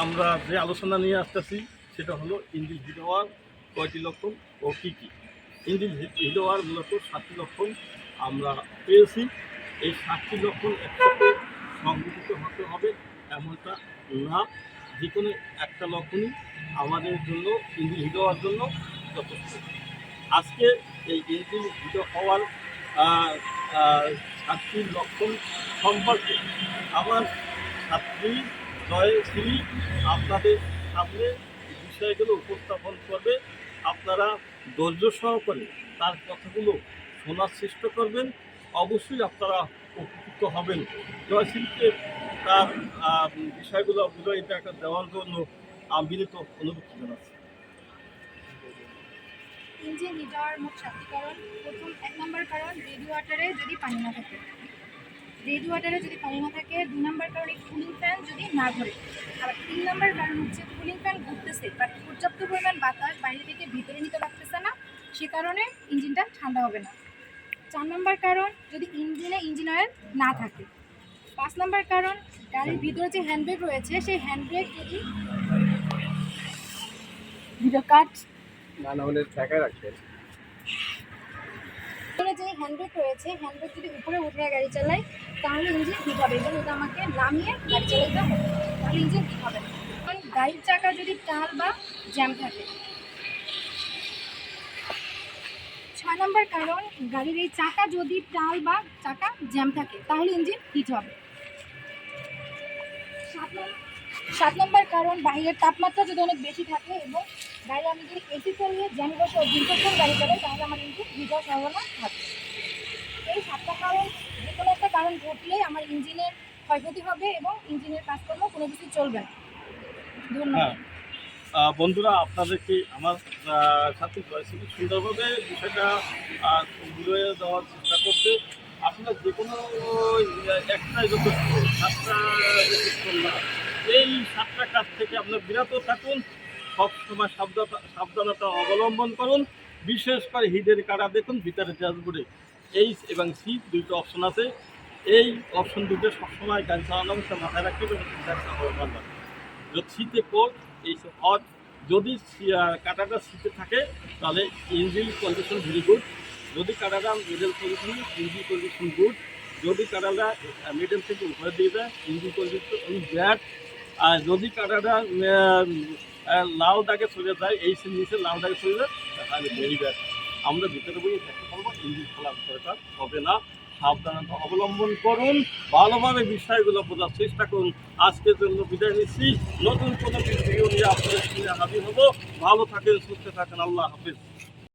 আমরা যে আলোচনা নিয়ে আসতেছি, সেটা হলো ইঞ্জিন হিট হওয়ার কয়টি লক্ষণ ও কী কী? ইঞ্জিন হিট হওয়ার মূলত সাতটি লক্ষণ আমরা পেয়েছি। এই সাতটি লক্ষণ একসাথে সংগঠিত হতে হবে, এমনটা না। যে কোনো একটা লক্ষণই আমাদের জন্য ইঞ্জিন হিট হওয়ার জন্য যথেষ্ট। আজকে এই ইঞ্জিন হিট হওয়ার সাতটি লক্ষণ সম্পর্কে আমার ছাত্রী জয়শ্রী আপনাদের সামনে বিষয়গুলো উপস্থাপন করবে। আপনারা ধৈর্য সহকারে তার কথাগুলো শোনার চেষ্টা করবেন। অবশ্যই আপনারা উপকৃত হবেন। জয়শ্রীকে তার বিষয়গুলো বুঝাই দেখা দেওয়ার জন্য বিনীত অনুরোধ জানাচ্ছি। কারণ প্রথম নম্বর কারণ রেডি ওয়াটারে যদি পানি না থাকে। রেডি ওয়াটারে যদি পানি না থাকে দুই নম্বর কারণ না ঘোরে আবার তিন নম্বর কারণ হচ্ছে কুলিং ফ্যান ঘুরতেছে বাট পর্যাপ্ত পরিমাণ বাতাস বাইরে থেকে ভিতরে নিতে পারতেছে না সে কারণে ইঞ্জিনটা ঠান্ডা হবে না। চার নম্বর কারণ যদি ইঞ্জিনে ইঞ্জিন অয়েল না থাকে। পাঁচ নম্বর কারণ গাড়ির ভিতরে যে হ্যান্ডব্রেক রয়েছে সেই হ্যান্ডব্রেক যদি ভিডিও কাট না না হলে ঠেকায় রাখবেন যে হ্যান্ডব্রেক রয়েছে হ্যান্ডব্রেক যদি উপরে উঠে গাড়ি চালাই তাহলে ইঞ্জিন ঠিক হবে? এবং এটা আমাকে নামিয়ে গাড়ি চালাতে হবে। তাহলে ইঞ্জিন ঠিক হবে? কারণ গাড়ির চাকা যদি টাল বা জ্যাম থাকে। ছয় নম্বর কারণ, গাড়ির এই চাকা যদি টাল বা চাকা জ্যাম থাকে, তাহলে ইঞ্জিন হিট হবে। সাত নম্বর কারণ, বাইরের তাপমাত্রা যদি অনেক বেশি থাকে এবং গাড়ি আমি যদি এসি চালিয়ে জ্যাম বসে দীর্ঘক্ষণ গাড়ি চালাই, তাহলে আমার ইঞ্জিন হিট হওয়ার সম্ভাবনা থাকে এই সাতটা কারণ কারণ ঘটলে আমার ইঞ্জিনের ক্ষয়ক্ষতি হবে এবং ইঞ্জিনের কাজকর্ম কোনো কিছু চলবে না। ধন্যবাদ। হ্যাঁ। বন্ধুরা আপনাদেরকে আমার সাথে জয়শ্রী সুন্দরভাবে বিষয়টা বুঝিয়ে দেওয়ার চেষ্টা করছে। আসলে যে কোনো একটাই যথেষ্ট সাতটা না। এই সাতটা কাজ থেকে আপনার বিরত থাকুন। সবসময় সাবধানতা সাবধানতা অবলম্বন করুন। বিশেষ করে হিডের কাটা দেখুন, ভিতরে ড্যাশবোর্ডে এইচ এবং সি দুইটা অপশন আছে। এই অপশন দুটো সবসময় গাড়ি চালানোর সময় মাথায় রাখতে হবে যদি শীতে কোট এই সব হট যদি কাটাটা শীতে থাকে, তাহলে ইঞ্জিন কন্ডিশন ভেরি গুড যদি কাটাটা middle position engine condition good যদি কাঁটাটা মিডল থেকে উপরে দিয়ে দেয় ইঞ্জিন কন্ডিশন ব্যাড আর যদি কাঁটাটা লাল দাগে চলে যায়, এই নিচে লাল দাগে চলে যায়, তাহলে ভেরি ব্যাড আমরা ভিতরে বই দেখতে পারব ইঞ্জিন খোলার দরকার হবে না। সাবধানতা অবলম্বন করুন, ভালোভাবে বিষয়গুলো বোঝার চেষ্টা করুন। আজকের জন্য বিদায় নিচ্ছি। নতুন কোনো ভিডিও নিয়ে আপনাদের সঙ্গে হাজির হব। ভালো থাকেন, সুস্থ থাকেন। আল্লাহ হাফিজ।